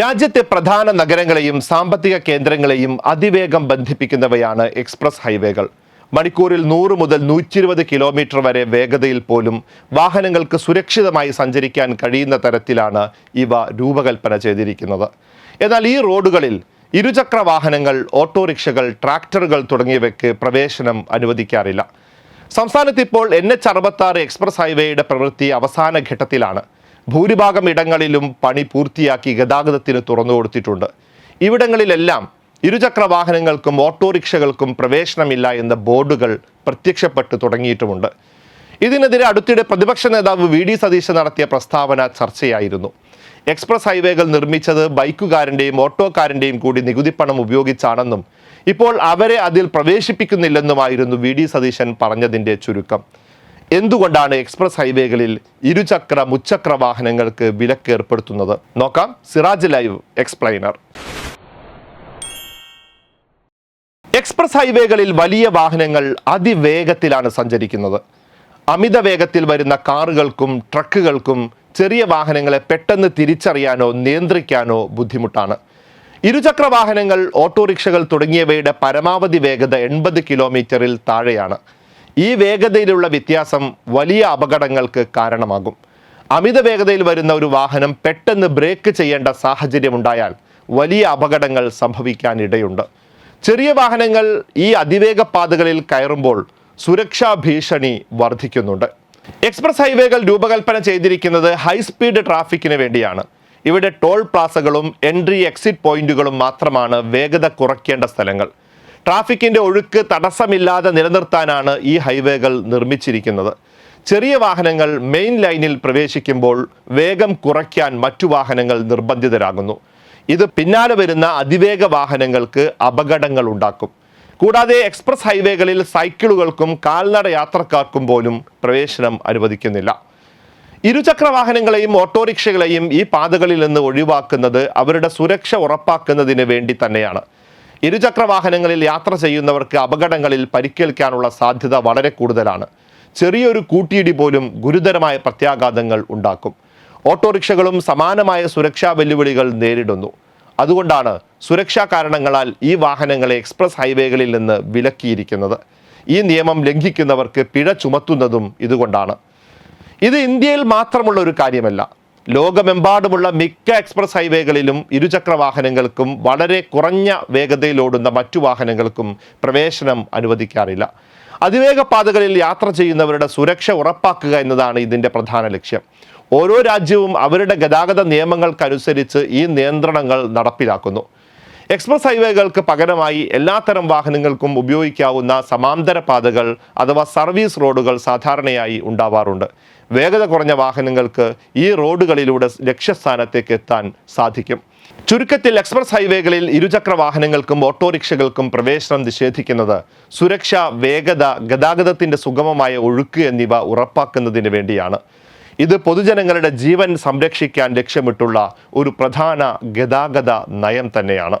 രാജ്യത്തെ പ്രധാന നഗരങ്ങളെയും സാമ്പത്തിക കേന്ദ്രങ്ങളെയും അതിവേഗം ബന്ധിപ്പിക്കുന്നവയാണ് എക്സ്പ്രസ് ഹൈവേകൾ. മണിക്കൂറിൽ നൂറ് മുതൽ നൂറ്റി ഇരുപത് കിലോമീറ്റർ വരെ വേഗതയിൽ പോലും വാഹനങ്ങൾക്ക് സുരക്ഷിതമായി സഞ്ചരിക്കാൻ കഴിയുന്ന തരത്തിലാണ് ഇവ രൂപകൽപ്പന ചെയ്തിരിക്കുന്നത്. എന്നാൽ ഈ റോഡുകളിൽ ഇരുചക്ര വാഹനങ്ങൾ ഓട്ടോറിക്ഷകൾ ട്രാക്ടറുകൾ തുടങ്ങിയവയ്ക്ക് പ്രവേശനം അനുവദിക്കാറില്ല. സംസ്ഥാനത്ത് ഇപ്പോൾ എൻ എച്ച് അറുപത്തി എക്സ്പ്രസ് ഹൈവേയുടെ പ്രവൃത്തി അവസാന ഘട്ടത്തിലാണ്. ഭൂരിഭാഗം ഇടങ്ങളിലും പണി പൂർത്തിയാക്കി ഗതാഗതത്തിന് തുറന്നു കൊടുത്തിട്ടുണ്ട്. ഇവിടങ്ങളിലെല്ലാം ഇരുചക്ര വാഹനങ്ങൾക്കും ഓട്ടോറിക്ഷകൾക്കും പ്രവേശനമില്ല എന്ന ബോർഡുകൾ പ്രത്യക്ഷപ്പെട്ടു തുടങ്ങിയിട്ടുമുണ്ട്. ഇതിനെതിരെ അടുത്തിടെ പ്രതിപക്ഷ നേതാവ് വി. ഡി. സതീശൻ നടത്തിയ പ്രസ്താവന ചർച്ചയായിരുന്നു. എക്സ്പ്രസ് ഹൈവേകൾ നിർമ്മിച്ചത് ബൈക്കുകാരന്റെയും ഓട്ടോക്കാരന്റെയും കൂടി നികുതിപ്പണം ഉപയോഗിച്ചാണെന്നും ഇപ്പോൾ അവരെ അതിൽ പ്രവേശിപ്പിക്കുന്നില്ലെന്നുമായിരുന്നു വി. ഡി. സതീശൻ പറഞ്ഞതിന്റെ ചുരുക്കം. എന്തുകൊണ്ടാണ് എക്സ്പ്രസ് ഹൈവേകളിൽ ഇരുചക്ര മുച്ചക്ര വാഹനങ്ങൾക്ക് വിലക്ക് ഏർപ്പെടുത്തുന്നത്? നോക്കാം സിറാജ് ലൈവ് എക്സ്പ്ലൈനർ എക്സ്പ്രസ് ഹൈവേകളിൽ വലിയ വാഹനങ്ങൾ അതിവേഗത്തിലാണ് സഞ്ചരിക്കുന്നത്. അമിത വേഗത്തിൽ വരുന്ന കാറുകൾക്കും ട്രക്കുകൾക്കും ചെറിയ വാഹനങ്ങളെ പെട്ടെന്ന് തിരിച്ചറിയാനോ നിയന്ത്രിക്കാനോ ബുദ്ധിമുട്ടാണ്. ഇരുചക്ര വാഹനങ്ങൾ ഓട്ടോറിക്ഷകൾ തുടങ്ങിയവയുടെ പരമാവധി വേഗത എൺപത് കിലോമീറ്ററിൽ താഴെയാണ്. ഈ വേഗതയിലുള്ള വ്യത്യാസം വലിയ അപകടങ്ങൾക്ക് കാരണമാകും. അമിത വേഗതയിൽ വരുന്ന ഒരു വാഹനം പെട്ടെന്ന് ബ്രേക്ക് ചെയ്യേണ്ട സാഹചര്യമുണ്ടായാൽ വലിയ അപകടങ്ങൾ സംഭവിക്കാനിടയുണ്ട്. ചെറിയ വാഹനങ്ങൾ ഈ അതിവേഗ പാതകളിൽ കയറുമ്പോൾ സുരക്ഷാ ഭീഷണി വർദ്ധിക്കുന്നുണ്ട് എക്സ്പ്രസ് ഹൈവേകൾ രൂപകൽപ്പന ചെയ്തിരിക്കുന്നത് ഹൈസ്പീഡ് ട്രാഫിക്കിന് വേണ്ടിയാണ്. ഇവിടെ ടോൾ പ്ലാസകളും എൻട്രി എക്സിറ്റ് പോയിന്റുകളും മാത്രമാണ് വേഗത കുറയ്ക്കേണ്ട സ്ഥലങ്ങൾ. ട്രാഫിക്കിന്റെ ഒഴുക്ക് തടസ്സമില്ലാതെ നിലനിർത്താനാണ് ഈ ഹൈവേകൾ നിർമ്മിച്ചിരിക്കുന്നത്. ചെറിയ വാഹനങ്ങൾ മെയിൻ ലൈനിൽ പ്രവേശിക്കുമ്പോൾ വേഗം കുറയ്ക്കാൻ മറ്റു വാഹനങ്ങൾ നിർബന്ധിതരാകുന്നു. ഇത് പിന്നാലെ വരുന്ന അതിവേഗ വാഹനങ്ങൾക്ക് അപകടങ്ങൾ ഉണ്ടാക്കും. കൂടാതെ എക്സ്പ്രസ് ഹൈവേകളിൽ സൈക്കിളുകൾക്കും കാൽനട യാത്രക്കാർക്കും പോലും പ്രവേശനം അനുവദിക്കുന്നില്ല. ഇരുചക്ര വാഹനങ്ങളെയും ഓട്ടോറിക്ഷകളെയും ഈ പാതകളിൽ നിന്ന് ഒഴിവാക്കുന്നത് അവരുടെ സുരക്ഷ ഉറപ്പാക്കുന്നതിന് വേണ്ടി തന്നെയാണ്. ഇരുചക്ര വാഹനങ്ങളിൽ യാത്ര ചെയ്യുന്നവർക്ക് അപകടങ്ങളിൽ പരിക്കേൽക്കാനുള്ള സാധ്യത വളരെ കൂടുതലാണ്. ചെറിയൊരു കൂട്ടിയിടി പോലും ഗുരുതരമായ പ്രത്യാഘാതങ്ങൾ ഉണ്ടാക്കും. ഓട്ടോറിക്ഷകളും സമാനമായ സുരക്ഷാ വെല്ലുവിളികൾ നേരിടുന്നു. അതുകൊണ്ടാണ് സുരക്ഷാ കാരണങ്ങളാൽ ഈ വാഹനങ്ങളെ എക്സ്പ്രസ് ഹൈവേകളിൽ നിന്ന് വിലക്കിയിരിക്കുന്നത്. ഈ നിയമം ലംഘിക്കുന്നവർക്ക് പിഴ ചുമത്തുന്നതും ഇതുകൊണ്ടാണ്. ഇത് ഇന്ത്യയിൽ മാത്രമുള്ള ഒരു കാര്യമല്ല. ലോകമെമ്പാടുമുള്ള മിക്ക എക്സ്പ്രസ് ഹൈവേകളിലും ഇരുചക്ര വാഹനങ്ങൾക്കും വളരെ കുറഞ്ഞ വേഗതയിലോടുന്ന മറ്റു വാഹനങ്ങൾക്കും പ്രവേശനം അനുവദിക്കാറില്ല. അതിവേഗ പാതകളിൽ യാത്ര ചെയ്യുന്നവരുടെ സുരക്ഷ ഉറപ്പാക്കുക എന്നതാണ് ഇതിന്റെ പ്രധാന ലക്ഷ്യം. ഓരോ രാജ്യവും അവരുടെ ഗതാഗത നിയമങ്ങൾക്കനുസരിച്ച് ഈ നിയന്ത്രണങ്ങൾ നടപ്പിലാക്കുന്നു. എക്സ്പ്രസ് ഹൈവേകൾക്ക് പകരമായി എല്ലാത്തരം വാഹനങ്ങൾക്കും ഉപയോഗിക്കാവുന്ന സമാന്തര പാതകൾ അഥവാ സർവീസ് റോഡുകൾ സാധാരണയായി ഉണ്ടാവാറുണ്ട്. വേഗത കുറഞ്ഞ വാഹനങ്ങൾക്ക് ഈ റോഡുകളിലൂടെ ലക്ഷ്യസ്ഥാനത്തേക്ക് എത്താൻ സാധിക്കും. ചുരുക്കത്തിൽ എക്സ്പ്രസ് ഹൈവേകളിൽ ഇരുചക്ര വാഹനങ്ങൾക്കും ഓട്ടോറിക്ഷകൾക്കും പ്രവേശനം നിഷേധിക്കുന്നത് സുരക്ഷ വേഗത ഗതാഗതത്തിന്റെ സുഗമമായ ഒഴുക്ക് എന്നിവ ഉറപ്പാക്കുന്നതിന് വേണ്ടിയാണ്. ഇത് പൊതുജനങ്ങളുടെ ജീവൻ സംരക്ഷിക്കാൻ ലക്ഷ്യമിട്ടുള്ള ഒരു പ്രധാന ഗതാഗത നയം തന്നെയാണ്.